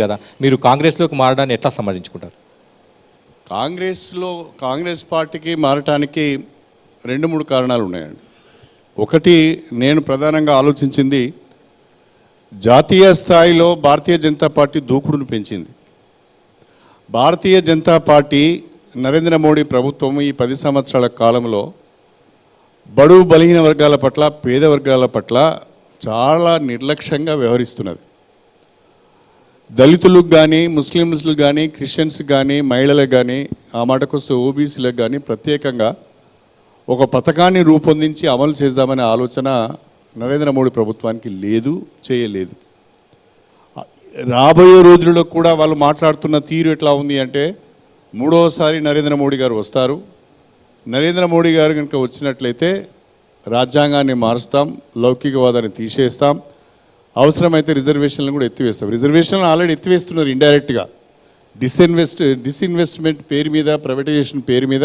కదా? మీరు కాంగ్రెస్లోకి మారడాన్ని ఎట్లా సమర్థించుకుంటారు కాంగ్రెస్లో కాంగ్రెస్ పార్టీకి మారటానికి రెండు మూడు కారణాలు ఉన్నాయండి. ఒకటి నేను ప్రధానంగా ఆలోచించింది జాతీయ స్థాయిలో భారతీయ జనతా పార్టీ దూకుడును పెంచింది. భారతీయ జనతా పార్టీ నరేంద్ర మోడీ ప్రభుత్వం ఈ పది సంవత్సరాల కాలంలో బడుగు బలహీన వర్గాల పట్ల పేద వర్గాల పట్ల చాలా నిర్లక్ష్యంగా వ్యవహరిస్తున్నది. దళితులకు కానీ ముస్లింలకు కానీ క్రిస్టియన్స్ కానీ మహిళలకు కానీ ఆ మాటకొస్తే ఓబీసీలకు కానీ ప్రత్యేకంగా ఒక పథకాన్ని రూపొందించి అమలు చేద్దామనే ఆలోచన నరేంద్ర మోడీ ప్రభుత్వానికి లేదు చేయలేదు. రాబోయే రోజుల్లో కూడా వాళ్ళు మాట్లాడుతున్న తీరు ఎట్లా ఉంది అంటే మూడవసారి నరేంద్ర మోడీ గారు వస్తారు. నరేంద్ర మోడీ గారు కనుక వచ్చినట్లయితే రాజ్యాంగాన్ని మారుస్తాం లౌకికవాదాన్ని తీసేస్తాం అవసరమైతే రిజర్వేషన్లను కూడా ఎత్తివేస్తాం. రిజర్వేషన్లు ఆల్రెడీ ఎత్తివేస్తున్నారు ఇండైరెక్ట్గా. డిస్ఇన్వెస్ట్ డిస్ఇన్వెస్ట్మెంట్ పేరు మీద ప్రైవేటైజేషన్ పేరు మీద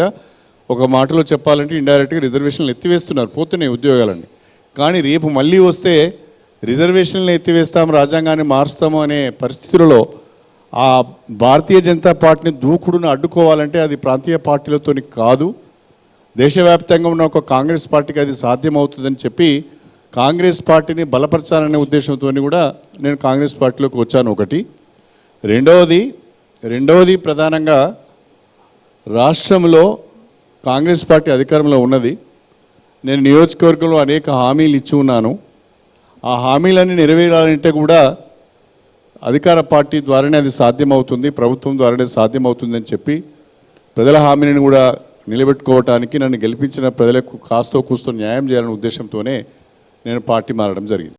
ఒక మాటలో చెప్పాలంటే ఇండైరెక్ట్గా రిజర్వేషన్లు ఎత్తివేస్తున్నారు పోతున్నాయి ఉద్యోగాలని కానీ రేపు మళ్ళీ వస్తే రిజర్వేషన్లు ఎత్తివేస్తాం రాజ్యాంగాన్ని మారుస్తాము అనే పరిస్థితులలో ఆ భారతీయ జనతా పార్టీని దూకుడును అడ్డుకోవాలంటే అది ప్రాంతీయ పార్టీలతోని కాదు. దేశవ్యాప్తంగా ఉన్న ఒక కాంగ్రెస్ పార్టీకి అది సాధ్యమవుతుందని చెప్పి కాంగ్రెస్ పార్టీని బలపరచాలనే ఉద్దేశంతో కూడా నేను కాంగ్రెస్ పార్టీలోకి వచ్చాను ఒకటి. రెండవది రెండవది ప్రధానంగా రాష్ట్రంలో కాంగ్రెస్ పార్టీ అధికారంలో ఉన్నది. నేను నియోజకవర్గంలో అనేక హామీలు ఇచ్చి ఉన్నాను. ఆ హామీలన్నీ నెరవేరాలంటే కూడా అధికార పార్టీ ద్వారానే అది సాధ్యమవుతుంది ప్రభుత్వం ద్వారానే సాధ్యమవుతుందని చెప్పి ప్రజల హామీని కూడా నిలబెట్టుకోవటానికి నన్ను గెలిపించిన ప్రజలకు కాస్తో కూస్తో న్యాయం చేయాలనే ఉద్దేశంతోనే నేను పార్టీ మారడం జరిగింది.